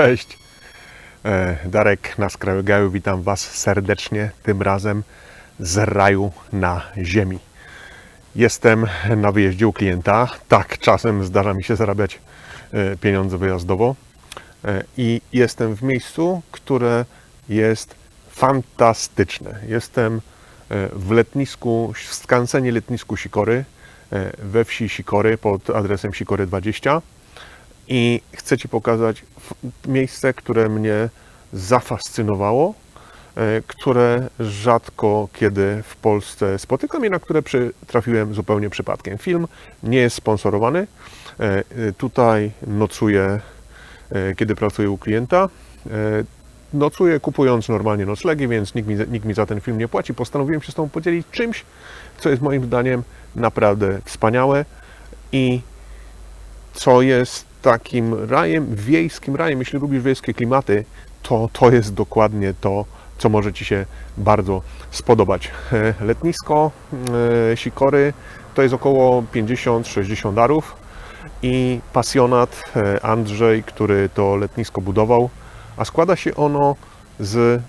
Cześć. E, Darek na skraju gaju, witam Was serdecznie, tym razem z raju na ziemi. Jestem na wyjeździe u klienta. Tak, czasem zdarza mi się zarabiać e, pieniądze wyjazdowo. E, I jestem w miejscu, które jest fantastyczne. Jestem w letnisku, w skansenie letnisku Sikory, we wsi Sikory pod adresem Sikory 20 i chcę Ci pokazać miejsce, które mnie zafascynowało, e, które rzadko kiedy w Polsce spotykam i na które trafiłem zupełnie przypadkiem. Film nie jest sponsorowany. E, e, Tutaj nocuję, kiedy pracuję u klienta. Nocuję kupując normalnie noclegi, więc nikt mi, nikt mi za ten film nie płaci. Postanowiłem się z Tobą podzielić czymś, co jest moim zdaniem naprawdę wspaniałe i co jest takim rajem, wiejskim rajem. Jeśli lubisz wiejskie klimaty, to to jest dokładnie to, co może Ci się bardzo spodobać. Letnisko e, Sikory to jest około 50-60 darów i pasjonat e, Andrzej, który to letnisko budował, a składa się ono z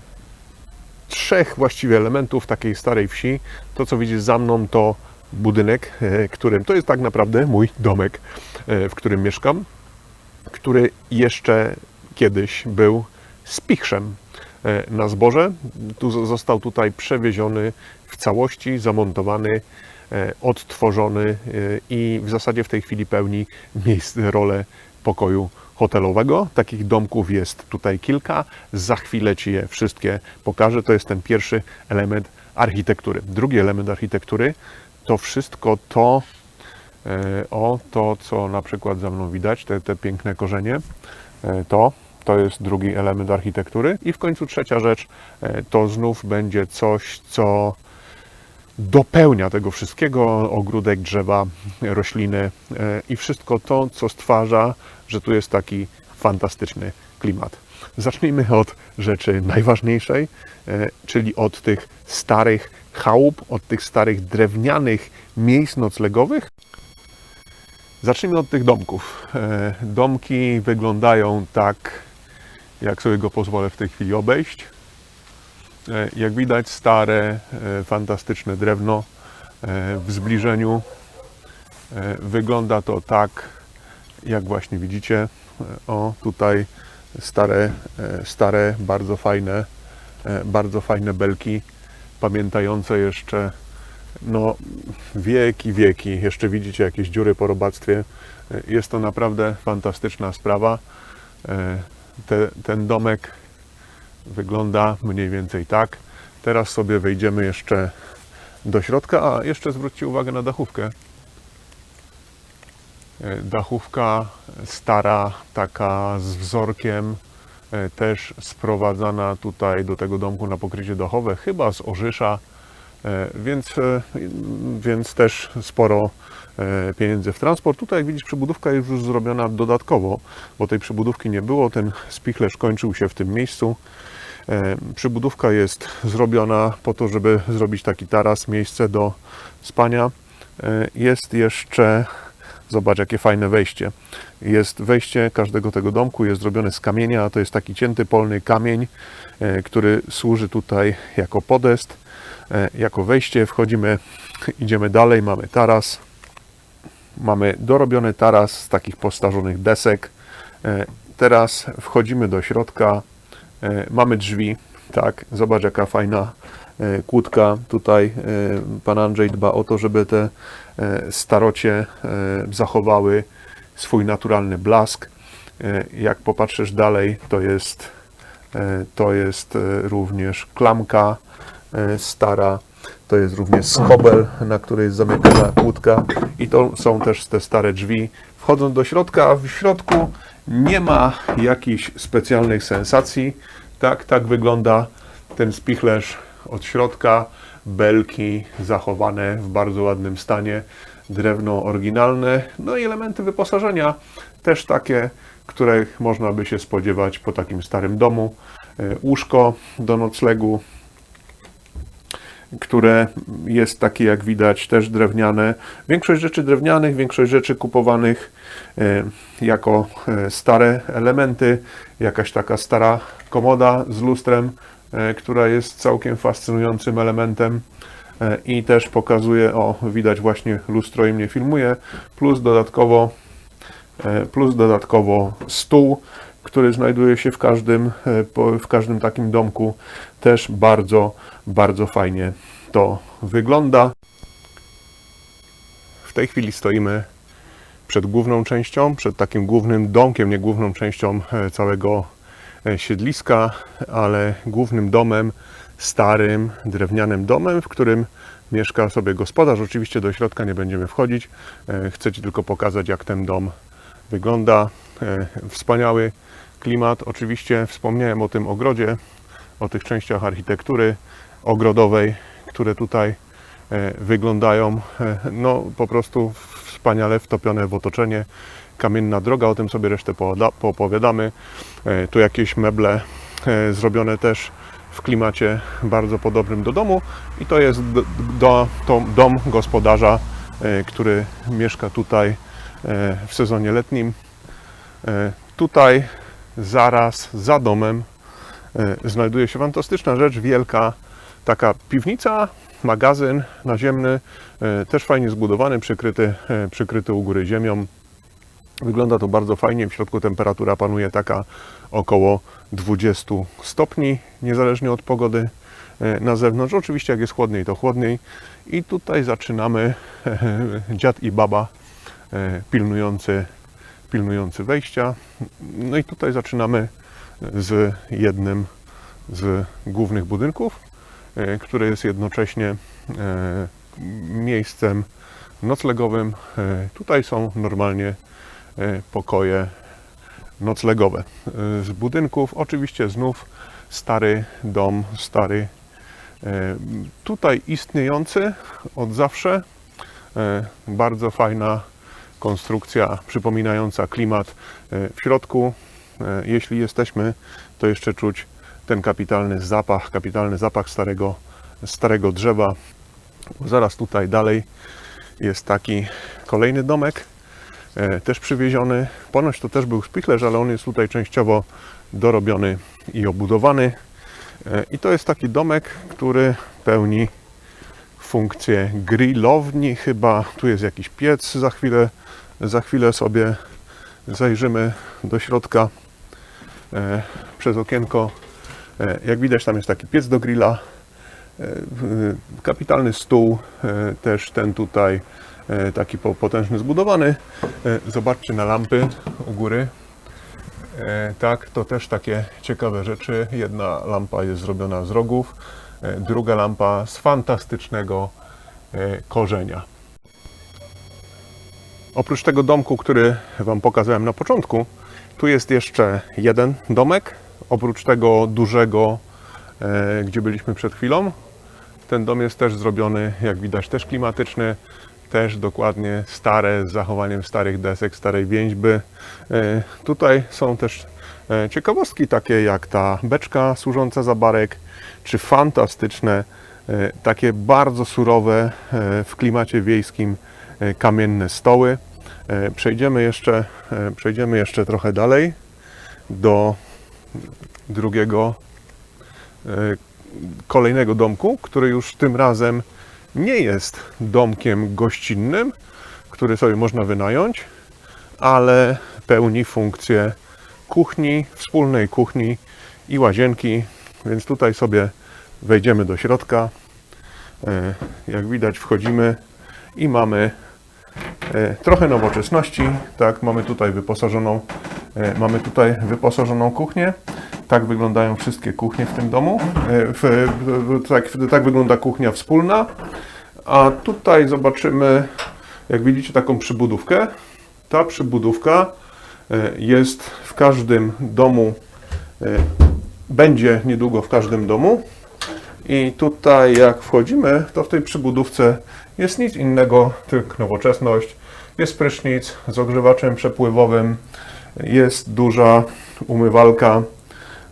trzech właściwie elementów takiej starej wsi. To, co widzisz za mną, to budynek, e, którym to jest tak naprawdę mój domek, w którym mieszkam, który jeszcze kiedyś był spichrzem e, na zboże. Tu został tutaj przewieziony w całości, zamontowany, e, odtworzony e, i w zasadzie w tej chwili pełni miejsce, rolę pokoju hotelowego. Takich domków jest tutaj kilka. Za chwilę Ci je wszystkie pokażę. To jest ten pierwszy element architektury. Drugi element architektury to wszystko to, o to, co na przykład za mną widać, te, te piękne korzenie, e, to, to jest drugi element architektury. I w końcu trzecia rzecz, e, to znów będzie coś, co dopełnia tego wszystkiego, ogródek, drzewa, rośliny e, i wszystko to, co stwarza, że tu jest taki fantastyczny klimat. Zacznijmy od rzeczy najważniejszej, e, czyli od tych starych chałup, od tych starych drewnianych miejsc noclegowych. Zacznijmy od tych domków. E, Domki wyglądają tak, jak sobie go pozwolę w tej chwili obejść. E, Jak widać, stare, e, fantastyczne drewno w zbliżeniu. Wygląda to tak, jak właśnie widzicie. O, tutaj stare, stare, bardzo fajne, bardzo fajne belki, pamiętające jeszcze no, wieki, wieki. Jeszcze widzicie jakieś dziury po robactwie. Jest to naprawdę fantastyczna sprawa. E, Te, ten domek wygląda mniej więcej tak. Teraz sobie wejdziemy jeszcze do środka, a jeszcze zwróćcie uwagę na dachówkę. E, Dachówka stara, taka z wzorkiem, e, też sprowadzana tutaj do tego domku na pokrycie dachowe, chyba z Orzysza, więc, e, więc też sporo e, pieniędzy w transport. Tutaj jak widzisz przybudówka jest już zrobiona dodatkowo, bo tej przybudówki nie było, ten spichlerz kończył się w tym miejscu. E, Przybudówka jest zrobiona po to, żeby zrobić taki taras, miejsce do spania. E, Jest jeszcze, zobacz jakie fajne wejście. Jest wejście każdego tego domku, jest zrobione z kamienia, to jest taki cięty polny kamień, e, który służy tutaj jako podest, e, jako wejście. Wchodzimy, idziemy dalej, mamy taras. Mamy dorobiony taras z takich postarzonych desek. E, Teraz wchodzimy do środka. E, Mamy drzwi, tak, zobacz jaka fajna e, kłódka. Tutaj e, pan Andrzej dba o to, żeby te e, starocie e, zachowały swój naturalny blask. E, Jak popatrzysz dalej, to jest, e, to jest e, również klamka e, stara. To jest również skobel, na której jest zamykana kłódka i to są też te stare drzwi. Wchodząc do środka, w środku nie ma jakichś specjalnych sensacji. Tak, tak wygląda ten spichlerz od środka. Belki zachowane w bardzo ładnym stanie, drewno oryginalne, no i elementy wyposażenia też takie, których można by się spodziewać po takim starym domu. E, Łóżko do noclegu, które jest takie jak widać też drewniane. Większość rzeczy drewnianych, większość rzeczy kupowanych e, jako e, stare elementy, jakaś taka stara komoda z lustrem, e, która jest całkiem fascynującym elementem i też pokazuje, o widać właśnie lustro i mnie filmuje, plus dodatkowo plus dodatkowo stół, który znajduje się w każdym, e, w każdym takim domku. Też bardzo, bardzo fajnie to wygląda. W tej chwili stoimy przed główną częścią, przed takim głównym domkiem, nie główną częścią e, całego e, siedliska, ale głównym domem, starym, drewnianym domem, w którym mieszka sobie gospodarz. Oczywiście do środka nie będziemy wchodzić. Chcę Ci tylko pokazać, jak ten dom wygląda. Wspaniały klimat. Oczywiście wspomniałem o tym ogrodzie, o tych częściach architektury ogrodowej, które tutaj e, wyglądają e, no po prostu wspaniale wtopione w otoczenie. Kamienna droga, o tym sobie resztę poopowiadamy. E, Tu jakieś meble zrobione też w klimacie bardzo podobnym do domu i to jest do, to dom gospodarza, który mieszka tutaj w sezonie letnim. Tutaj zaraz za domem e, znajduje się fantastyczna rzecz, wielka taka piwnica, magazyn naziemny, e, też fajnie zbudowany, przykryty, e, przykryty u góry ziemią. Wygląda to bardzo fajnie. W środku temperatura panuje taka około 20 stopni, niezależnie od pogody na zewnątrz. Oczywiście, jak jest chłodniej, to chłodniej. I tutaj zaczynamy dziad i baba pilnujący, pilnujący wejścia. No i tutaj zaczynamy z jednym z głównych budynków, e, który jest jednocześnie e, miejscem noclegowym. E, Tutaj są normalnie pokoje noclegowe. Z budynków oczywiście znów stary dom, stary tutaj istniejący od zawsze. Bardzo fajna konstrukcja przypominająca klimat e, w środku. E, Jeśli jesteśmy, to jeszcze czuć ten kapitalny zapach, kapitalny zapach starego, starego drzewa. Zaraz tutaj dalej jest taki kolejny domek, e, też przywieziony. Ponoć to też był spichlerz, ale on jest tutaj częściowo dorobiony i obudowany. I to jest taki domek, który pełni funkcję grillowni chyba. Tu jest jakiś piec, za chwilę, za chwilę sobie zajrzymy do środka e, przez okienko. E, Jak widać tam jest taki piec do grilla, e, kapitalny stół, też ten tutaj taki po- potężny zbudowany. Zobaczcie na lampy u góry. Tak, to też takie ciekawe rzeczy. Jedna lampa jest zrobiona z rogów, druga lampa z fantastycznego korzenia. Oprócz tego domku, który Wam pokazałem na początku, tu jest jeszcze jeden domek. Oprócz tego dużego, e, gdzie byliśmy przed chwilą. Ten dom jest też zrobiony, jak widać, też klimatyczny, też dokładnie stare, z zachowaniem starych desek, starej więźby. E, Tutaj są też e, ciekawostki takie jak ta beczka służąca za barek, czy fantastyczne, takie bardzo surowe w klimacie wiejskim kamienne stoły. E, Przejdziemy jeszcze, e, przejdziemy jeszcze trochę dalej do drugiego e, kolejnego domku, który już tym razem nie jest domkiem gościnnym, który sobie można wynająć, ale pełni funkcję kuchni, wspólnej kuchni i łazienki, więc tutaj sobie wejdziemy do środka. E, Jak widać wchodzimy i mamy e, trochę nowoczesności, tak, mamy tutaj wyposażoną e, mamy tutaj wyposażoną kuchnię. Tak wyglądają wszystkie kuchnie w tym domu. E, W, w, tak, tak wygląda kuchnia wspólna. A tutaj zobaczymy, jak widzicie, taką przybudówkę. Ta przybudówka jest w każdym domu, będzie niedługo w każdym domu. I tutaj, jak wchodzimy, to w tej przybudówce jest nic innego, tylko nowoczesność. Jest prysznic z ogrzewaczem przepływowym, jest duża umywalka,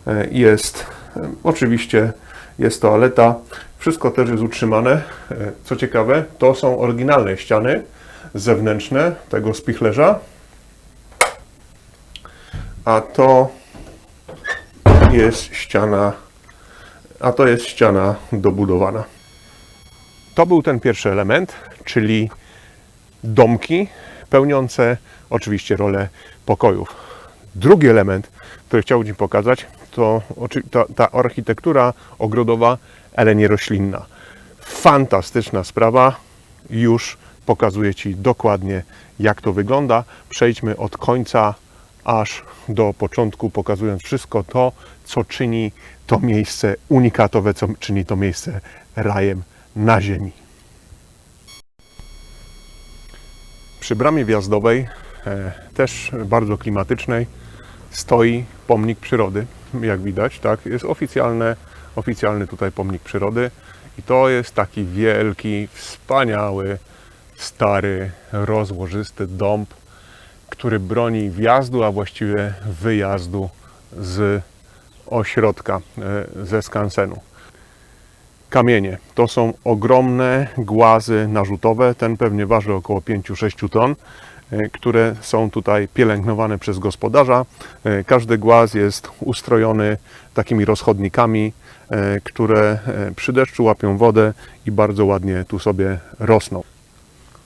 e, jest e, oczywiście jest toaleta. Wszystko też jest utrzymane. E, Co ciekawe, to są oryginalne ściany zewnętrzne tego spichlerza. A to jest ściana, a to jest ściana dobudowana. To był ten pierwszy element, czyli domki pełniące oczywiście rolę pokojów. Drugi element, który chciałbym Ci pokazać, to ta, ta architektura ogrodowa, ale nie roślinna. Fantastyczna sprawa. Już pokazuję Ci dokładnie, jak to wygląda. Przejdźmy od końca aż do początku, pokazując wszystko to, co czyni to miejsce unikatowe, co czyni to miejsce rajem na ziemi. Przy bramie wjazdowej, e, też bardzo klimatycznej, stoi pomnik przyrody. Jak widać, tak, jest oficjalne, oficjalny tutaj pomnik przyrody. I to jest taki wielki, wspaniały, stary, rozłożysty dąb, który broni wjazdu, a właściwie wyjazdu z ośrodka, e, ze skansenu. Kamienie to są ogromne głazy narzutowe. Ten pewnie waży około 5-6 ton, e, które są tutaj pielęgnowane przez gospodarza. E, Każdy głaz jest ustrojony takimi rozchodnikami, e, które przy deszczu łapią wodę i bardzo ładnie tu sobie rosną.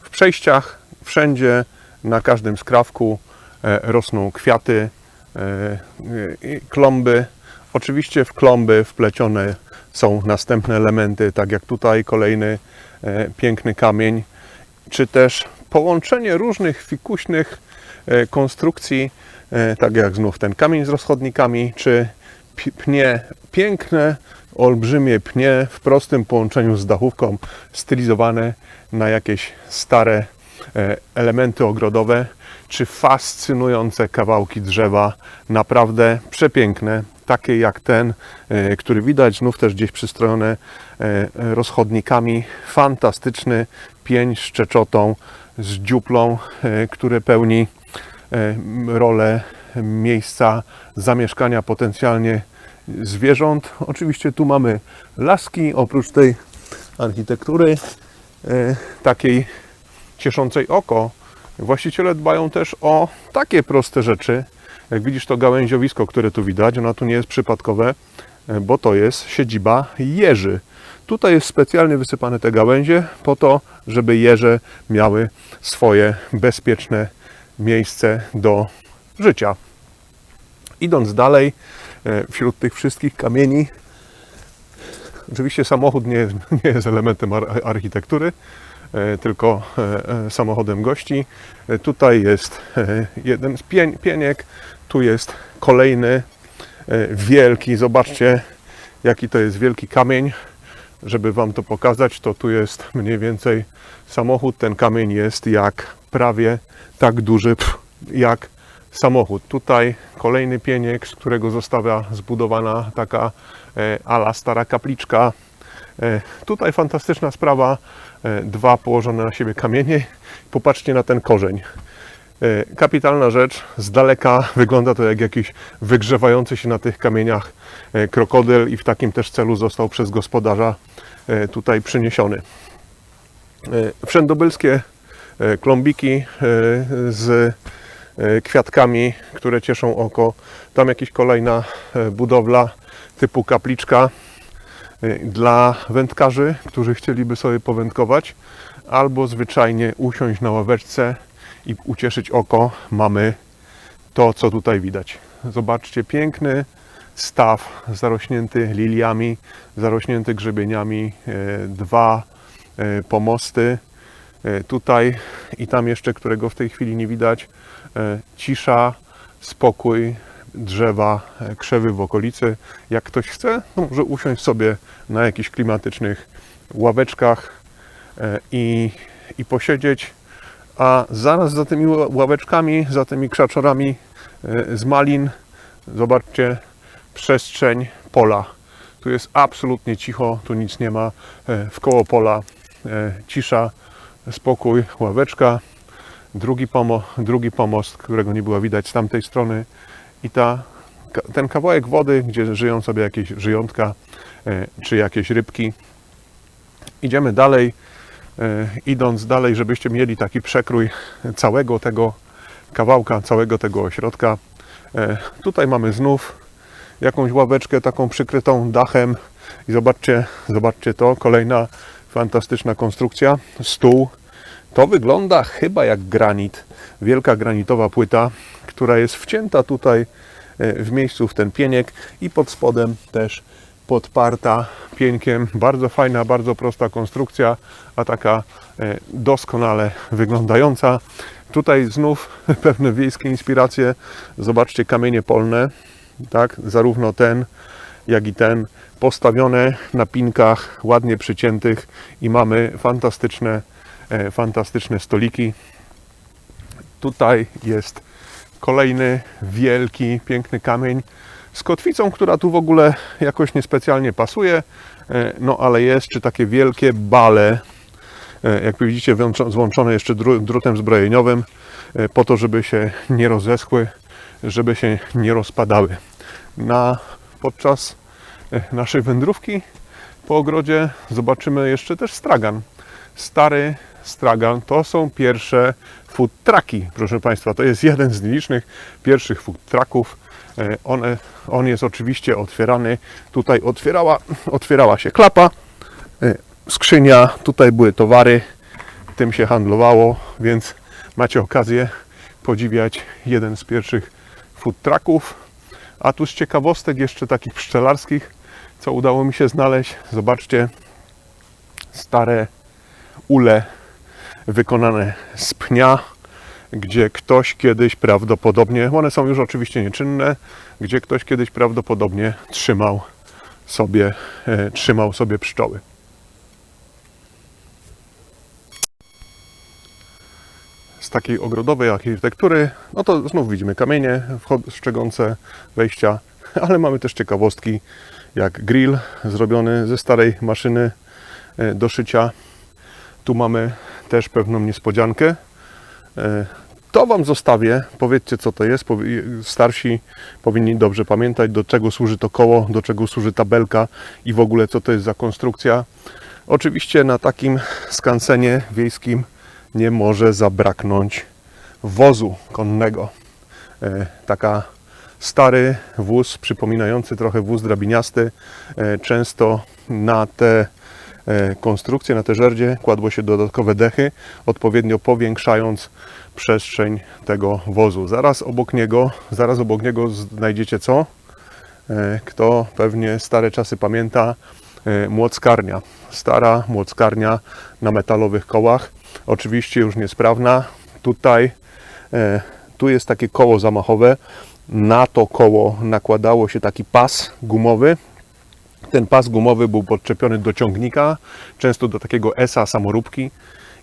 W przejściach wszędzie, na każdym skrawku rosną kwiaty, klomby. Oczywiście w klomby wplecione są następne elementy, tak jak tutaj kolejny e, piękny kamień, czy też połączenie różnych fikuśnych e, konstrukcji, e, tak jak znów ten kamień z rozchodnikami, czy pnie, piękne, olbrzymie pnie w prostym połączeniu z dachówką, stylizowane na jakieś stare elementy ogrodowe, czy fascynujące kawałki drzewa, naprawdę przepiękne, takie jak ten, e, który widać, znów też gdzieś przystrojone rozchodnikami. Fantastyczny pień z czeczotą, z dziuplą, e, które pełni e, rolę miejsca zamieszkania potencjalnie zwierząt. Oczywiście tu mamy laski, oprócz tej architektury takiej cieszącej oko. Właściciele dbają też o takie proste rzeczy. Jak widzisz to gałęziowisko, które tu widać, ono tu nie jest przypadkowe, e, bo to jest siedziba jeży. Tutaj jest specjalnie wysypane te gałęzie po to, żeby jeże miały swoje bezpieczne miejsce do życia. Idąc dalej, e, wśród tych wszystkich kamieni, oczywiście samochód nie, nie jest elementem ar- architektury, e, tylko samochodem gości. Tutaj jest jeden z pieniek, tu jest kolejny e, wielki. Zobaczcie, jaki to jest wielki kamień. Żeby Wam to pokazać, to tu jest mniej więcej samochód. Ten kamień jest jak prawie tak duży jak samochód. Tutaj kolejny pieniek, z którego została zbudowana taka e, ala stara kapliczka. E, tutaj fantastyczna sprawa. Dwa położone na siebie kamienie. Popatrzcie na ten korzeń. E, Kapitalna rzecz. Z daleka wygląda to jak jakiś wygrzewający się na tych kamieniach e, krokodyl i w takim też celu został przez gospodarza e, tutaj przyniesiony. Wszędobylskie klombiki z kwiatkami, które cieszą oko. Tam jakaś kolejna budowla typu kapliczka dla wędkarzy, którzy chcieliby sobie powędkować, albo zwyczajnie usiąść na ławeczce i ucieszyć oko. Mamy to, co tutaj widać. Zobaczcie, piękny staw zarośnięty liliami, zarośnięty grzebieniami, e, dwa e, pomosty e, tutaj i tam jeszcze, którego w tej chwili nie widać. Cisza, spokój, drzewa, krzewy w okolicy. Jak ktoś chce, to może usiąść sobie na jakichś klimatycznych ławeczkach i, i posiedzieć, a zaraz za tymi ła- ławeczkami, za tymi krzaczorami e, z malin, zobaczcie, przestrzeń pola. Tu jest absolutnie cicho, tu nic nie ma. E, Wkoło pola e, cisza, spokój, ławeczka, drugi, pomo- drugi pomost, którego nie było widać z tamtej strony i ta ten kawałek wody, gdzie żyją sobie jakieś żyjątka czy jakieś rybki. Idziemy dalej, idąc dalej, żebyście mieli taki przekrój całego tego kawałka, całego tego ośrodka. E, Tutaj mamy znów jakąś ławeczkę taką przykrytą dachem i zobaczcie, zobaczcie to, kolejna fantastyczna konstrukcja, stół. To wygląda chyba jak granit, wielka granitowa płyta, która jest wcięta tutaj e, w miejscu w ten pieniek i pod spodem też podparta piękiem. Bardzo fajna, bardzo prosta konstrukcja, a taka e, doskonale wyglądająca. Tutaj znów pewne wiejskie inspiracje. Zobaczcie kamienie polne, tak, zarówno ten, jak i ten, postawione na pinkach, ładnie przyciętych i mamy fantastyczne, e, fantastyczne stoliki. Tutaj jest kolejny wielki, piękny kamień z kotwicą, która tu w ogóle jakoś niespecjalnie pasuje, e, no ale jest, czy takie wielkie bale, e, jak widzicie, złączone jeszcze dru- drutem zbrojeniowym, e, po to, żeby się nie rozeschły, żeby się nie rozpadały. Na, podczas naszej wędrówki po ogrodzie zobaczymy jeszcze też stragan. Stary stragan to są pierwsze food trucki, proszę Państwa. To jest jeden z nielicznych pierwszych food trucków. E, One, on jest oczywiście otwierany. Tutaj otwierała, otwierała się klapa, e, skrzynia, tutaj były towary, tym się handlowało, więc macie okazję podziwiać jeden z pierwszych food trucków. A tu z ciekawostek jeszcze takich pszczelarskich, co udało mi się znaleźć. Zobaczcie, stare ule wykonane z pnia, gdzie ktoś kiedyś prawdopodobnie, one są już oczywiście nieczynne, gdzie ktoś kiedyś prawdopodobnie trzymał sobie, e, trzymał sobie pszczoły. Z takiej ogrodowej architektury, no to znów widzimy kamienie szczegące wejścia, ale mamy też ciekawostki, jak grill zrobiony ze starej maszyny e, do szycia. Tu mamy też pewną niespodziankę. E, To Wam zostawię. Powiedzcie, co to jest. Starsi powinni dobrze pamiętać, do czego służy to koło, do czego służy tabelka i w ogóle, co to jest za konstrukcja. Oczywiście na takim skansenie wiejskim nie może zabraknąć wozu konnego. E, Taka stary wóz, przypominający trochę wóz drabiniasty. E, Często na te e, konstrukcje, na te żerdzie kładło się dodatkowe dechy, odpowiednio powiększając przestrzeń tego wozu. Zaraz obok niego, zaraz obok niego znajdziecie co? E, Kto pewnie stare czasy pamięta, e, młockarnia. Stara młockarnia na metalowych kołach. Oczywiście już niesprawna. Tutaj tu jest takie koło zamachowe. Na to koło nakładało się taki pas gumowy. Ten pas gumowy był podczepiony do ciągnika, często do takiego esa samoróbki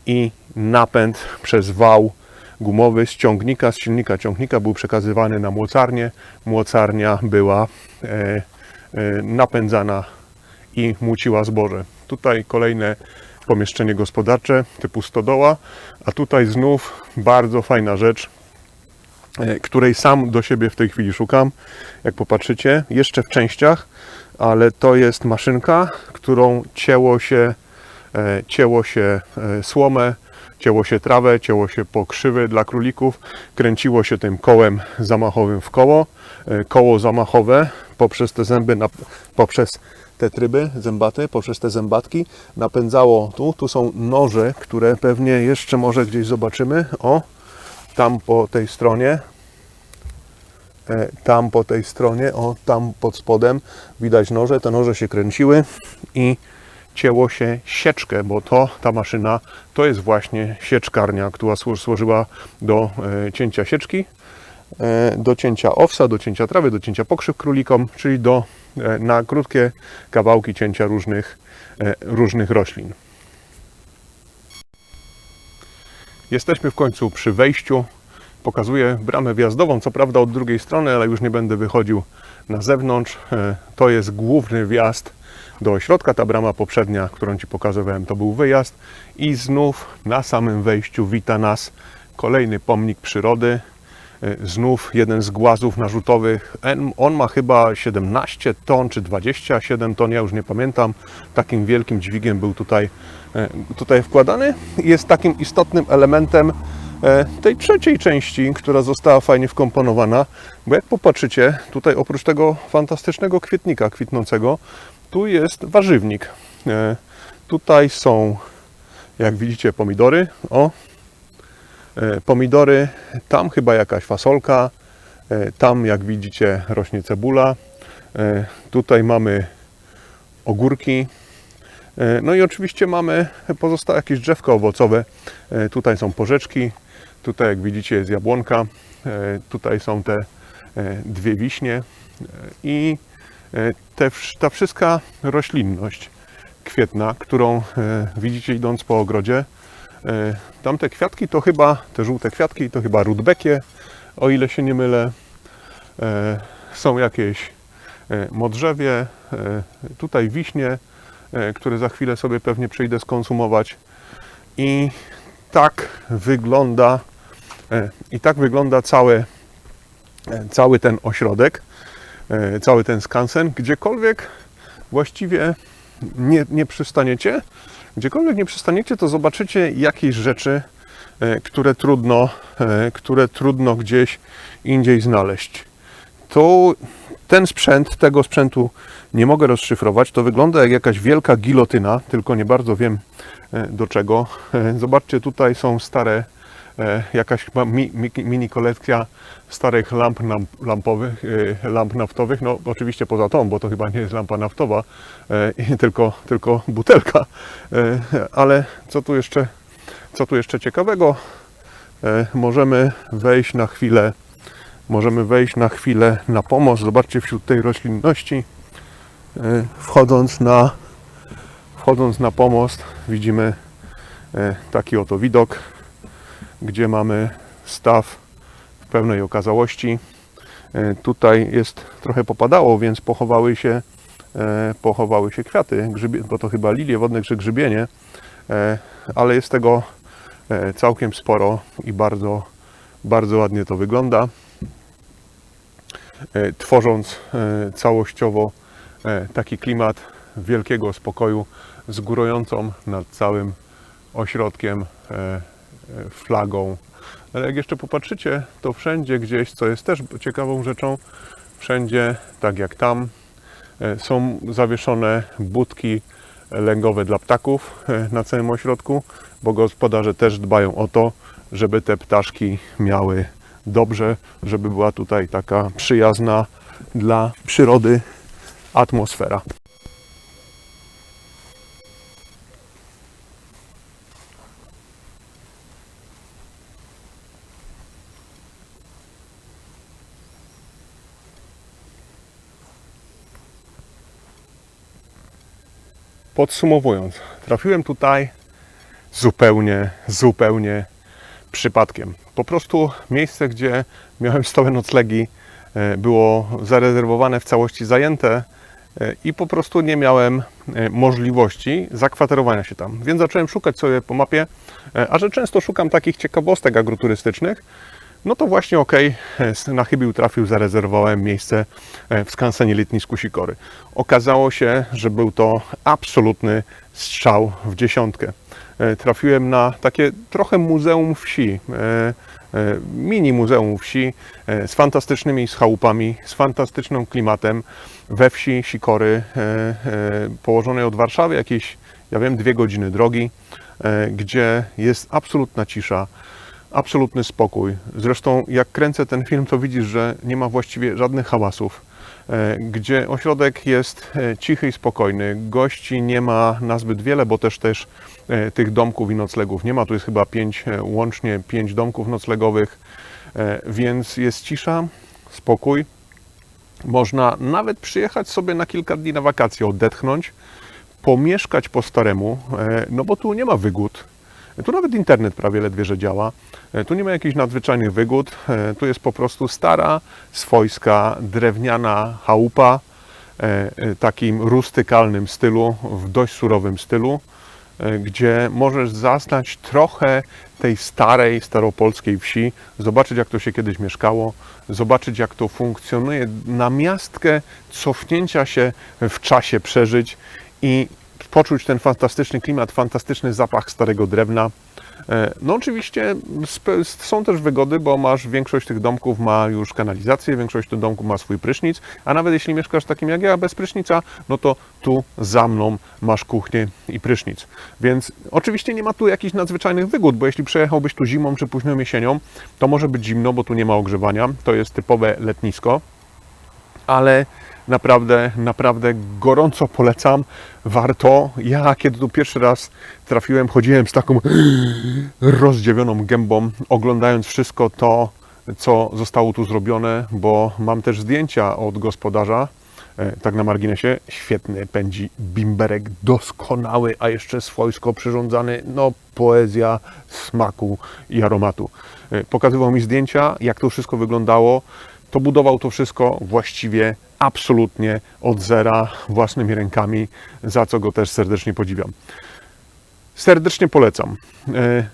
i napęd przez wał gumowy z ciągnika, z silnika ciągnika był przekazywany na młocarnię. Młocarnia była e, e, napędzana i muciła zboże. Tutaj kolejne pomieszczenie gospodarcze typu stodoła, a tutaj znów bardzo fajna rzecz, e, której sam do siebie w tej chwili szukam. Jak popatrzycie, jeszcze w częściach, ale to jest maszynka, którą cięło się, e, cięło się e, słomę, cięło się trawę, cięło się pokrzywy dla królików, kręciło się tym kołem zamachowym w koło. E, Koło zamachowe poprzez te zęby, poprzez te tryby zębate, poprzez te zębatki napędzało tu. Tu są noże, które pewnie jeszcze może gdzieś zobaczymy. O, tam po tej stronie tam po tej stronie, o tam pod spodem widać noże, te noże się kręciły i cięło się sieczkę, bo to ta maszyna to jest właśnie sieczkarnia, która słu- służyła do e, cięcia sieczki, e, do cięcia owsa, do cięcia trawy, do cięcia pokrzyw królikom, czyli do, e, na krótkie kawałki cięcia różnych, e, różnych roślin. Jesteśmy w końcu przy wejściu. Pokazuję bramę wjazdową, co prawda od drugiej strony, ale już nie będę wychodził na zewnątrz. E, To jest główny wjazd do ośrodka. Ta brama poprzednia, którą Ci pokazywałem, to był wyjazd. I znów na samym wejściu wita nas kolejny pomnik przyrody. E, Znów jeden z głazów narzutowych. On ma chyba 17 ton czy 27 ton, ja już nie pamiętam. Takim wielkim dźwigiem był tutaj, e, tutaj wkładany. Jest takim istotnym elementem tej trzeciej części, która została fajnie wkomponowana. Bo jak popatrzycie, tutaj oprócz tego fantastycznego kwietnika kwitnącego, tu jest warzywnik. E, Tutaj są, jak widzicie, pomidory. O, E, pomidory, tam chyba jakaś fasolka, e, tam jak widzicie rośnie cebula, e, tutaj mamy ogórki, e, no i oczywiście mamy pozostałe jakieś drzewka owocowe, E, tutaj są porzeczki, tutaj jak widzicie jest jabłonka, e, tutaj są te e, dwie wiśnie e, i te, ta wszystka roślinność kwietna, którą widzicie idąc po ogrodzie, Tamte kwiatki to chyba, te żółte kwiatki to chyba rudbekie, o ile się nie mylę. Są jakieś modrzewie, tutaj wiśnie, które za chwilę sobie pewnie przyjdę skonsumować. I tak wygląda, i tak wygląda cały, e, cały ten ośrodek, e, cały ten skansen, gdziekolwiek właściwie nie, nie przystaniecie, gdziekolwiek nie przystaniecie, to zobaczycie jakieś rzeczy, e, które trudno, e, które trudno gdzieś indziej znaleźć. To ten sprzęt, tego sprzętu nie mogę rozszyfrować. To wygląda jak jakaś wielka gilotyna, tylko nie bardzo wiem e, do czego. E, Zobaczcie, tutaj są stare, e, jakaś mi, mi, mini kolekcja starych lamp lampowych, e, lamp naftowych. No oczywiście poza tą, bo to chyba nie jest lampa naftowa, e, tylko, tylko butelka. E, Ale co tu jeszcze, co tu jeszcze ciekawego? E, Możemy wejść na chwilę, możemy wejść na chwilę na pomost. Zobaczcie wśród tej roślinności, e, wchodząc na, wchodząc na pomost, widzimy e, taki oto widok, gdzie mamy staw w pełnej okazałości. E, Tutaj jest trochę popadało, więc pochowały się, e, pochowały się kwiaty, grzybie, bo to chyba lilie wodne czy grzybienie, e, ale jest tego całkiem sporo i bardzo, bardzo ładnie to wygląda. Tworząc całościowo taki klimat wielkiego spokoju z górującą nad całym ośrodkiem flagą. Ale jak jeszcze popatrzycie, to wszędzie gdzieś, co jest też ciekawą rzeczą, wszędzie, tak jak tam, e, są zawieszone budki lęgowe dla ptaków e, na całym ośrodku, bo gospodarze też dbają o to, żeby te ptaszki miały dobrze, żeby była tutaj taka przyjazna dla przyrody atmosfera. Podsumowując, trafiłem tutaj zupełnie, zupełnie przypadkiem. Po prostu miejsce, gdzie miałem stałe noclegi, e, było zarezerwowane w całości zajęte e, i po prostu nie miałem e, możliwości zakwaterowania się tam. Więc zacząłem szukać sobie po mapie, a że często szukam takich ciekawostek agroturystycznych, no to właśnie ok, na chybił trafił, zarezerwowałem miejsce e, w skansenie Letnisku Sikory. Okazało się, że był to absolutny strzał w dziesiątkę. E, Trafiłem na takie trochę muzeum wsi, e, e, mini muzeum wsi e, z fantastycznymi schałupami, z fantastycznym klimatem we wsi Sikory, e, e, położonej od Warszawy jakieś, ja wiem, dwie godziny drogi, e, gdzie jest absolutna cisza, absolutny spokój. Zresztą jak kręcę ten film, to widzisz, że nie ma właściwie żadnych hałasów, e, gdzie ośrodek jest e, cichy i spokojny. Gości nie ma nazbyt wiele, bo też też e, tych domków i noclegów nie ma. Tu jest chyba pięć, łącznie pięć domków noclegowych, więc jest cisza, spokój. Można nawet przyjechać sobie na kilka dni na wakacje, odetchnąć, pomieszkać po staremu, no bo tu nie ma wygód. Tu nawet internet prawie ledwie, że działa. E, Tu nie ma jakichś nadzwyczajnych wygód. E, Tu jest po prostu stara, swojska, drewniana chałupa e, takim rustykalnym stylu, w dość surowym stylu. gdzie możesz zaznać trochę tej starej, staropolskiej wsi, zobaczyć jak to się kiedyś mieszkało, zobaczyć jak to funkcjonuje, na miastkę cofnięcia się w czasie przeżyć i poczuć ten fantastyczny klimat, fantastyczny zapach starego drewna. E, No oczywiście są też wygody, bo masz większość tych domków ma już kanalizację, większość tych domków ma swój prysznic, a nawet jeśli mieszkasz takim jak ja, bez prysznica, no to tu za mną masz kuchnię i prysznic. Więc oczywiście nie ma tu jakichś nadzwyczajnych wygód, bo jeśli przejechałbyś tu zimą czy późną jesienią, to może być zimno, bo tu nie ma ogrzewania, to jest typowe letnisko, ale naprawdę, naprawdę gorąco polecam. Warto. Ja, kiedy tu pierwszy raz trafiłem, chodziłem z taką rozdziawioną gębą, oglądając wszystko to, co zostało tu zrobione, bo mam też zdjęcia od gospodarza. E, Tak na marginesie, świetny pędzi bimberek, doskonały, a jeszcze swojsko przyrządzany, no poezja smaku i aromatu. E, Pokazywał mi zdjęcia, jak to wszystko wyglądało, to budował to wszystko właściwie absolutnie od zera, własnymi rękami, za co go też serdecznie podziwiam. Serdecznie polecam. E,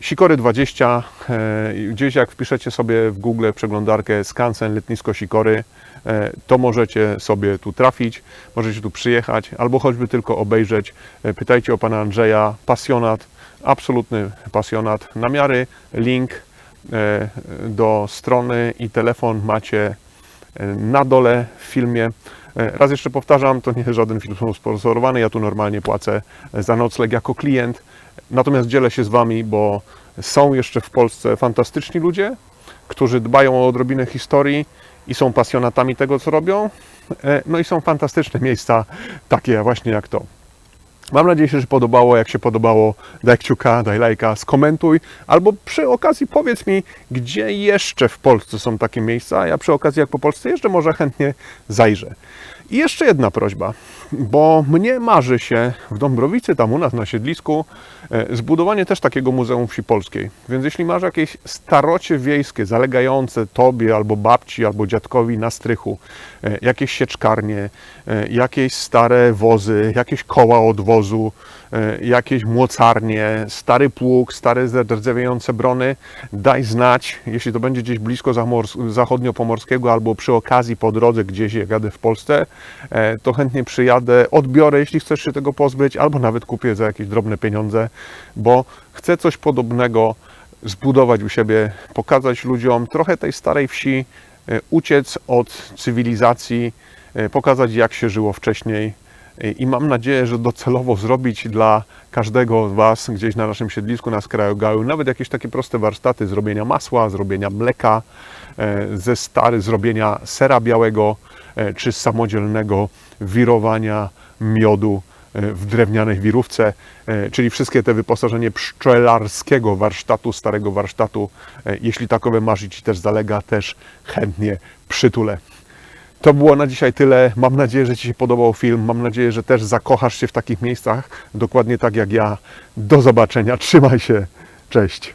Sikory 20, e, gdzieś jak wpiszecie sobie w Google przeglądarkę skansen letnisko Sikory, e, to możecie sobie tu trafić, możecie tu przyjechać albo choćby tylko obejrzeć. Pytajcie o pana Andrzeja, pasjonat, absolutny pasjonat. Namiary, link do strony i telefon macie e, na dole w filmie. E, Raz jeszcze powtarzam, to nie jest żaden film sponsorowany, ja tu normalnie płacę za nocleg jako klient. Natomiast dzielę się z Wami, bo są jeszcze w Polsce fantastyczni ludzie, którzy dbają o odrobinę historii i są pasjonatami tego, co robią. E, No i są fantastyczne miejsca, takie właśnie jak to. Mam nadzieję, że podobało. Jak się podobało, daj kciuka, daj lajka, skomentuj, albo przy okazji powiedz mi, gdzie jeszcze w Polsce są takie miejsca, ja przy okazji, jak po Polsce jeżdżę, może chętnie zajrzę. I jeszcze jedna prośba, bo mnie marzy się w Dąbrowicy, tam u nas na siedlisku, e, zbudowanie też takiego Muzeum Wsi Polskiej. Więc jeśli masz jakieś starocie wiejskie zalegające tobie albo babci, albo dziadkowi na strychu, e, jakieś sieczkarnie, e, jakieś stare wozy, jakieś koła od wozu, e, jakieś młocarnie, stary pług, stare zardzewiające brony, daj znać, jeśli to będzie gdzieś blisko zachodniopomorskiego albo przy okazji po drodze gdzieś jak jadę w Polsce, to chętnie przyjadę, odbiorę, jeśli chcesz się tego pozbyć, albo nawet kupię za jakieś drobne pieniądze, bo chcę coś podobnego zbudować u siebie, pokazać ludziom trochę tej starej wsi, e, uciec od cywilizacji, e, pokazać jak się żyło wcześniej. E, I mam nadzieję, że docelowo zrobić dla każdego z Was gdzieś na naszym siedlisku, na skraju Gału, nawet jakieś takie proste warsztaty zrobienia masła, zrobienia mleka, e, ze stary, zrobienia sera białego, e, czy samodzielnego wirowania miodu e, w drewnianej wirówce, e, czyli wszystkie te wyposażenie pszczelarskiego warsztatu, starego warsztatu. E, Jeśli takowe masz i Ci też zalega, też chętnie przytulę. To było na dzisiaj tyle. Mam nadzieję, że Ci się podobał film. Mam nadzieję, że też zakochasz się w takich miejscach, dokładnie tak jak ja. Do zobaczenia. Trzymaj się. Cześć.